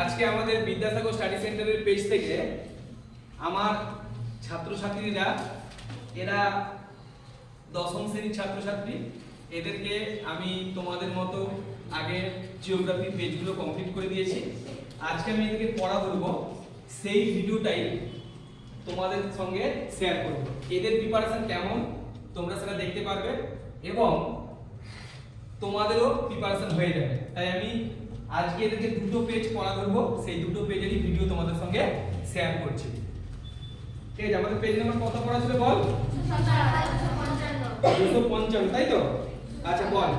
আজকে আমাদের বিদ্যাসাগর স্টাডি সেন্টারের পেজ থেকে আমার ছাত্রছাত্রীরা, এরা দশম শ্রেণির ছাত্রছাত্রী, এদেরকে আমি তোমাদের মতো আগে জিওগ্রাফি পেজগুলো কমপ্লিট করে দিয়েছি। আজকে আমি এদেরকে পড়া বলব, সেই ভিডিওটাই তোমাদের সঙ্গে শেয়ার করব। এদের প্রিপারেশন কেমন, তোমরা সেটা দেখতে পারবে এবং তোমাদেরও প্রিপারেশন হয়ে যাবে। তাই আমি আজকে এদেরকে দুটো পেজ পড়া ধরবো, সেই দুটো পেজেরই ভিডিও তোমাদের সঙ্গে শেয়ার করছি। ঠিক আছে, আমাদের পেজ নাম্বার কত পড়া ছিল বল? দুশো পঞ্চান্ন। তাই তো? আচ্ছা বল।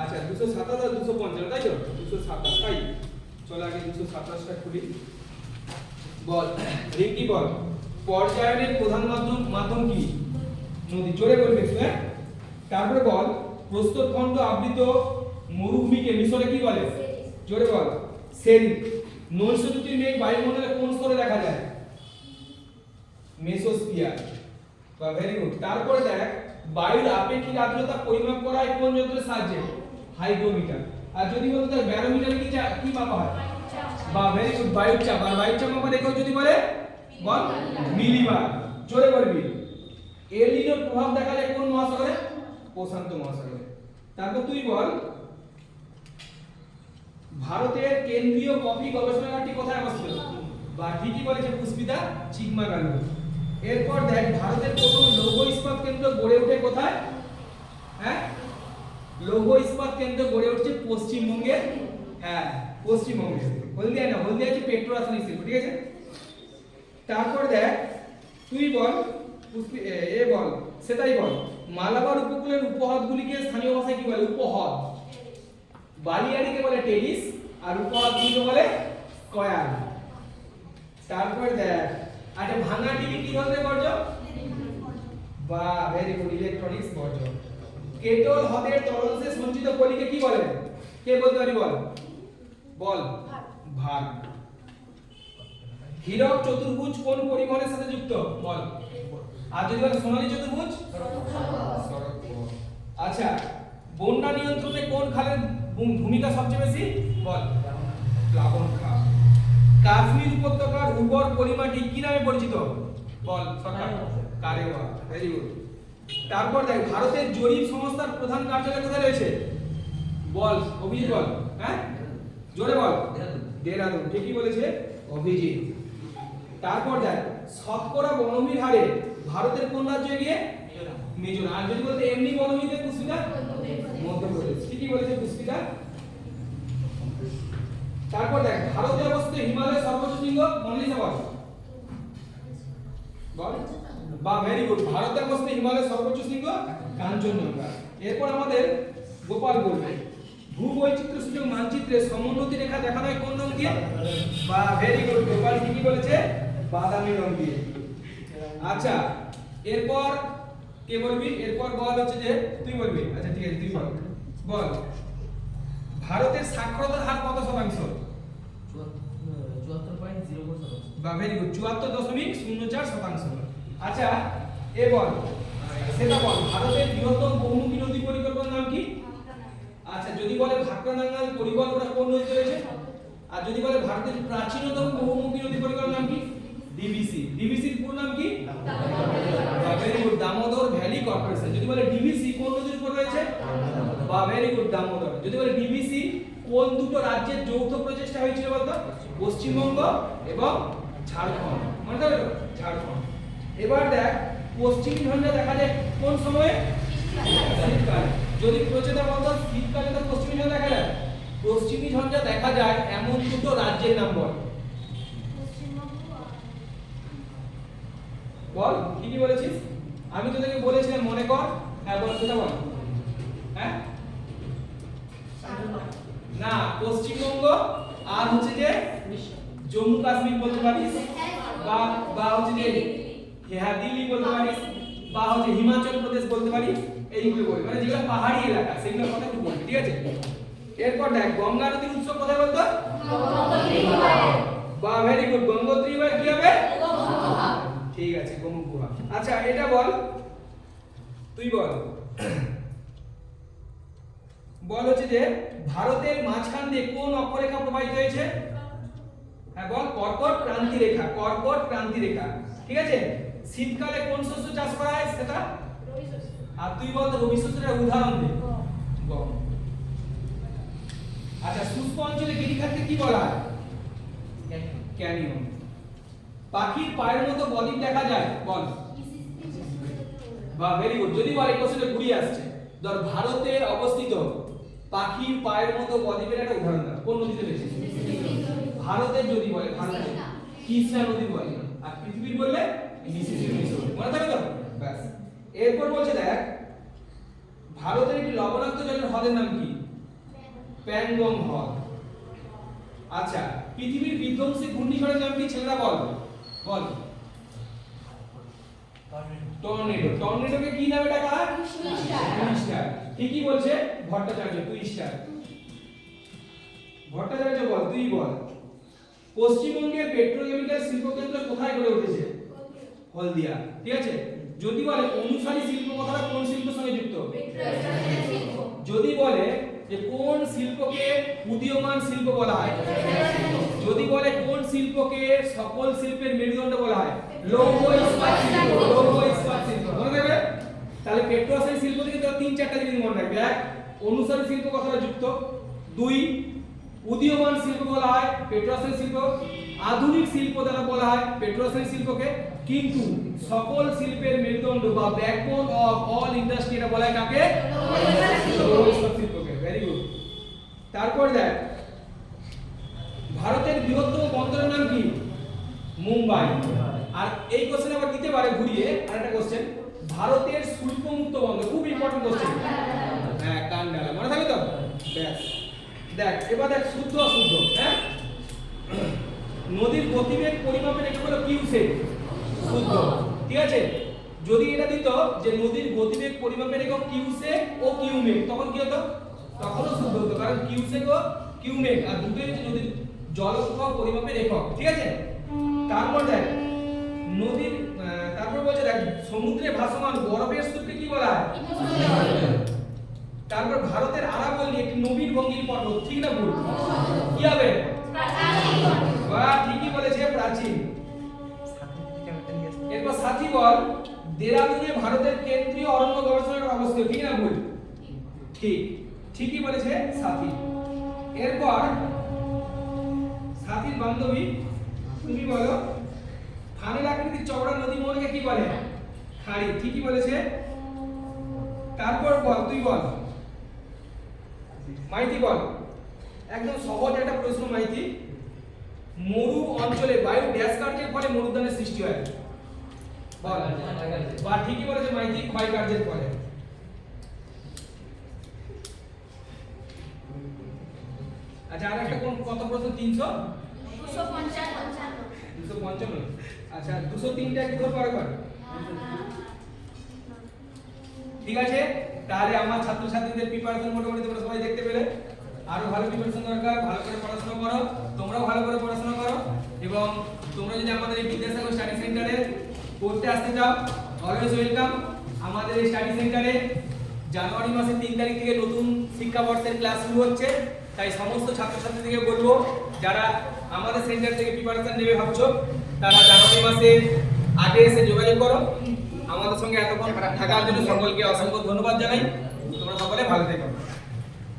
আচ্ছা দুশো সাতাশ আর দুশো পঞ্চান্ন, তাই তো? দুশো সাতাশ, তাই? চলো আগে দুশো সাতাশটা খুলি। বল রিঙ্কি বল, পর্যায়নের প্রধান মাধ্যম মাধ্যম কি? নদী। জোরে বলবে হ্যাঁ? তারপরে বল, প্রস্তরখণ্ড আবৃত মরুভূমিকে মিশরে কি বলে? জোরে বল। সেরি নৈশজ্যোতির মেঘ বায়ুমণ্ডলে কোন স্তরে দেখা যায়? মেসোস্ফিয়ার। বা ভেরি গুড তারপরে দেখ, বায়ুর আপেক্ষিক আর্দ্রতা পরিমাপ করা হয় কোন যন্ত্রের সাহায্যে? হাইগ্রোমিটার। আর যদি বলতে দেখ ব্যারোমিটার কি কি মাপা হয়? বা ভেরি গুড বায়ুর চাপ। আর বায়ুর চাপ মাপা দেখো যদি বলে, বল, মিলিবার। জোরে বলবি। এলিনোর প্রভাব দেখা যায় কোন মহাসাগরে? প্রশান্ত মহাসাগরে। তারপর তুই বল ভারতের কেন্দ্রীয় কফি গবেষণাগারটি কোথায় অবস্থিত? বা ঠিকই বলেছে পুষ্পিতা চিকমাগালুর এরপর দেখ, ভারতের প্রথম লৌহ ইস্পাত কেন্দ্র গড়ে ওঠে কোথায়? হ্যাঁ? লৌহ ইস্পাত কেন্দ্র গড়ে উঠছে পশ্চিমবঙ্গে হ্যাঁ পশ্চিমবঙ্গে হলদিয়া না, হলদিয়া হচ্ছে পেট্রো রাসায়নিক শিল্প, ঠিক আছে? তারপর দেখ, তুই বল এ বল, সেটাই বল। মালাবার উপকূলের উপহ্রদগুলিকে স্থানীয় ভাষায় কি বলে? উপহ্রদ বালিয়াড়িকে বলে টেরিস আর উপহ্রদগুলিকে বলে কয়াল। তারপর দেখ আচ্ছা ভাঙা টিভি কি ধরনের বর্জ্য? বা ভেরি গুড ইলেকট্রনিক্স বর্জ্য। কেটল হ্রদের তরলসে সঞ্চিত পলিকে কি বলে? কে বলতে পারি বল? বল। ভাগ। হীরক চতুর্ভুজ কোন পরিবহনের সাথে যুক্ত? বল। আর যদি বলে সোনালী চতুর্ভুজ? আচ্ছা বন্যা নিয়ন্ত্রণে কোন খালের ভূমিকা সবচেয়ে বেশি? বল। প্লাবন খাল কাশ্মীর উপত্যকার উর্বর পরিমাটি কি নামে পরিচিত? বল, সরকার। কারেওয়া। ভেরি গুড তারপর দেখ, ভারতের জরিপ সংস্থার প্রধান কার্যালয় কোথায় রয়েছে? বল, অভিজিৎ বল। হ্যাঁ? জোরে বল। দেরাদুন। ঠিকই বলেছে অভিজিৎ। তারপর দেখ, শতকরা বনভূমির হারে ভারতের কোন রাজ্যে গিয়ে মিজোরাম। আর যদি বলতে এমনি বনভূমিতে পুষ্পিতা মধ্যপ্রদেশ। ঠিকই বলেছে পুষ্পিতা তারপর দেখ ভারতে অবস্থিত হিমালয়ের সর্বোচ্চ শৃঙ্গ মনালিসা বল। বা ভেরি গুড ভারতে অবস্থিত হিমালয়ের সর্বোচ্চ শৃঙ্গ কাঞ্চনজঙ্ঘা। এরপর আমাদের গোপাল বলবে, ভূবৈচিত্র্য সূচক মানচিত্রে সমোন্নতি রেখা দেখানো হয় কোন রং দিয়ে? বা ভেরি গুড গোপাল ঠিকই বলেছে, বাদামি রং দিয়ে। আচ্ছা এরপর কে বলবি? এরপর বল হচ্ছে যে, তুই বলবি। আচ্ছা ঠিক আছে, তুই বল। বল। ভারতের সাক্ষরতার হার কত শতাংশ? বা ভেরি গুড চুয়াত্তর দশমিক শূন্য চার শতাংশ। আচ্ছা এ বল। সেটা বল ভারতের বৃহত্তম বহুমুখী নদী পরিকল্পনার নাম কি? আচ্ছা যদি বলে ভাক্রানাঙ্গাল পরিকল্পনা কোন নদীতে রয়েছে? আর যদি বলে ভারতের প্রাচীনতম বহুমুখী নদী পরিকল্পনার নাম কি? ডিবিসি ডিবিসির পুরো নাম কি? Very good Damodar valley corporation যদি বলে ডিবিসি কোন নদীর উপর রয়েছে? বা ভেরি গুড দামোদর। যদি বলে ডিবিসি কোন দুটো রাজ্যের যৌথ প্রচেষ্টা হয়েছিল বলতো? পশ্চিমবঙ্গ এবং ঝাড়খণ্ড। মনে থাকবে ঝাড়খণ্ড। এবার দেখ, পশ্চিম ঝঞ্ঝা দেখা যায় কোন সময়ে? শীতকালে। যদি প্রচেতা বলতো, শীতকালে তো পশ্চিমী ঝঞ্ঝা দেখা যায়। পশ্চিমী ঝঞ্ঝা দেখা যায় এমন দুটো রাজ্যের নাম বল কি কি বলেছিস আমি তোদেরকে বলেছিলাম মনে কর হ্যাঁ বল সেটা বল হ্যাঁ না পশ্চিমবঙ্গ আর হচ্ছে যে জম্মু কাশ্মীর বলতে পারিস, বা বা হচ্ছে যে হ্যাঁ দিল্লি বলতে পারিস, বা হচ্ছে হিমাচল প্রদেশ বলতে পারিস, এইগুলো বলবি মানে যেগুলো পাহাড়ি এলাকা, সেগুলোর কথা তুই বলবি ঠিক আছে? এরপর দেখ, গঙ্গা নদীর উৎস কোথায় বলতো? বা ভেরি গুড গঙ্গোত্রী এবার কি হবে? ঠিক আছে গুহা। আচ্ছা এটা বল, তুই বল। বল হচ্ছে যে ভারতের মাঝখান দিয়ে কোন অক্ষরেখা প্রবাহিত হয়েছে? হ্যাঁ বল, কর্কট ক্রান্তি রেখা, কর্কট ক্রান্তি রেখা। ঠিক আছে? শীতকালে কোন শস্য চাষ করা হয় সেটা? আর তুই বল রবি শস্যের উদাহরণ দে। গম। আচ্ছা শুষ্ক অঞ্চলে গিরিখাতকে কি বলা হয়? ক্যানিয়ন। পাখির পায়ের মতো বদ্বীপ দেখা যায়? বল। বা ভেরি গুড যদি বল কোশ্চেনে ঘুরিয়ে আসছে, ধর ভারতের অবস্থিত পাখির পায়ের মতো বদ্বীপের একটা উদাহরণ দাও। কোন নদীতে রয়েছে ভারতের যদি বলে ভারতের কৃষ্ণা নদী বলে? আর পৃথিবীর বললে মনে থাকবে তো? ব্যাস। এরপর বলছে দেখ ভারতের একটি লবণাক্ত জলের হ্রদের নাম কি? প্যাংগং হ্রদ আচ্ছা পৃথিবীর বিধ্বংসী ঘূর্ণিঝড়ের নাম কি ছেলেরা বল? বল। টর্নেডো টর্নেডোকে কি নামে ডাকা হয়? টুইস্টার ঠিকই বলছে ভট্টাচার্য টুইস্টার ভট্টাচার্য বল তুই বল। পশ্চিমবঙ্গের পেট্রোকেমিক্যাল শিল্পকেন্দ্র কোথায় গড়ে উঠেছে? হলদিয়া। ঠিক আছে? যদি বলে অনুসারী শিল্প কথাটা কোন শিল্পের সঙ্গে যুক্ত? যদি বলে যে কোন শিল্পকে উদীয়মান শিল্প বলা হয়? যদি বলে কোন শিল্পকে সকল শিল্পের মেরুদণ্ড বলা হয়? লৌহ ইস্পাত শিল্প। লৌহ থাকবে তাহলে পেট্রোসাইড শিল্প থেকে তো তিন চারটা জিনিস মনে রাখবে। এক, অনুসারী শিল্প কথাটা যুক্ত। দুই, উদীয়মান শিল্প বলা হয় পেট্রোসাইড শিল্প। আধুনিক শিল্প দ্বারা বলা হয় পেট্রোসাইড শিল্পকে। কিন্তু সকল শিল্পের মেরুদণ্ড বা ব্যাকবোন অফ অল ইন্ডাস্ট্রি এটা বলা হয় কাকে? শিল্পকে। ভেরি গুড তারপর দেখ, ভারতের বৃহত্তম বন্দরের নাম কি? মুম্বাই। আর এই কোশ্চেন আবার দিতে পারে ঘুরিয়ে আরেকটা কোশ্চেন ভারতের শুল্ক মুক্ত বন্দর খুব ইম্পর্টেন্ট কোশ্চেন হ্যাঁ কান কান্ডালা মনে থাকবে তো? ব্যাস। দেখ, এবার দেখ, শুদ্ধ অশুদ্ধ হ্যাঁ? নদীর গতিবেগ পরিমাপের একে হলো কিউসেক শুদ্ধ। ঠিক আছে? যদি এটা দিত যে নদীর গতিবেগ পরিমাপের একক কিউসেক ও কিউমেক তখন কি হতো? তখনও শুদ্ধ হতো, কারণ কিউসেক ও কিউমেক আর দুটোই হচ্ছে নদীর জলপ্রবাহ পরিমাপের একক। ঠিক আছে? তারপর দেখ নদীর তারপর বলছে দেখ, সমুদ্রে ভাসমান বরফের স্তূপকে কি বলা হয়? তারপর ভারতের আরাবল্লী একটি নবীন ভঙ্গির পর্বত ঠিক না ভুল? কি হবে? বাহ, ঠিকই বলেছে, প্রাচীন। এরপর সাথী বল, দেরাদুনে ভারতের কেন্দ্রীয় অরণ্য গবেষণাগার অবস্থিত ঠিক না ভুল? ঠিক, ঠিকই বলেছে সাথী। এরপর সাথীর বান্ধবী, তুমি বলো ফানেল আকৃতির চওড়া নদী মোহনকে কি বলে? খাড়ি ঠিকই বলেছে। তারপর বল তুই বল। মাইতি বল। একদম সহজ একটা প্রশ্ন মাইতি। মরু অঞ্চলে বায়ু ড্যাশ কার্যের ফলে মরুদ্যানের সৃষ্টি হয়। বল। বা ঠিকই বলেছে মাইতি ক্ষয় কার্যের ফলে আচ্ছা আর একটা কোন কত প্রশ্ন? তিনশো? দুশো পঞ্চান্ন। দুশো পঞ্চান্ন। আচ্ছা দুশো তিনটা কি ধর পরে ঠিক আছে, তাহলে আমার ছাত্রছাত্রীদের প্রিপারেশন মোটামুটি তোমরা সবাই দেখতে পেলে। আরও ভালো প্রিপারেশন দরকার, ভালো করে পড়াশোনা করো, তোমরাও ভালো করে পড়াশোনা করো, এবং তোমরা যদি আমাদের এই বিদ্যাসাগর স্টাডি সেন্টারে পড়তে আসতে চাও অলওয়েজ ওয়েলকাম আমাদের এই স্টাডি সেন্টারে জানুয়ারি মাসের তিন তারিখ থেকে নতুন শিক্ষাবর্ষের ক্লাস শুরু হচ্ছে। তাই সমস্ত ছাত্রছাত্রীদেরকে বলব, যারা আমাদের সেন্টার থেকে প্রিপারেশন নেবে ভাবছ তারা জানুয়ারি মাসে আগে এসে যোগাযোগ করো। আমাদের সঙ্গে এতক্ষণ থাকার জন্য সকলকে অসংখ্য ধন্যবাদ জানাই। তোমরা সকলে ভালো থেকো।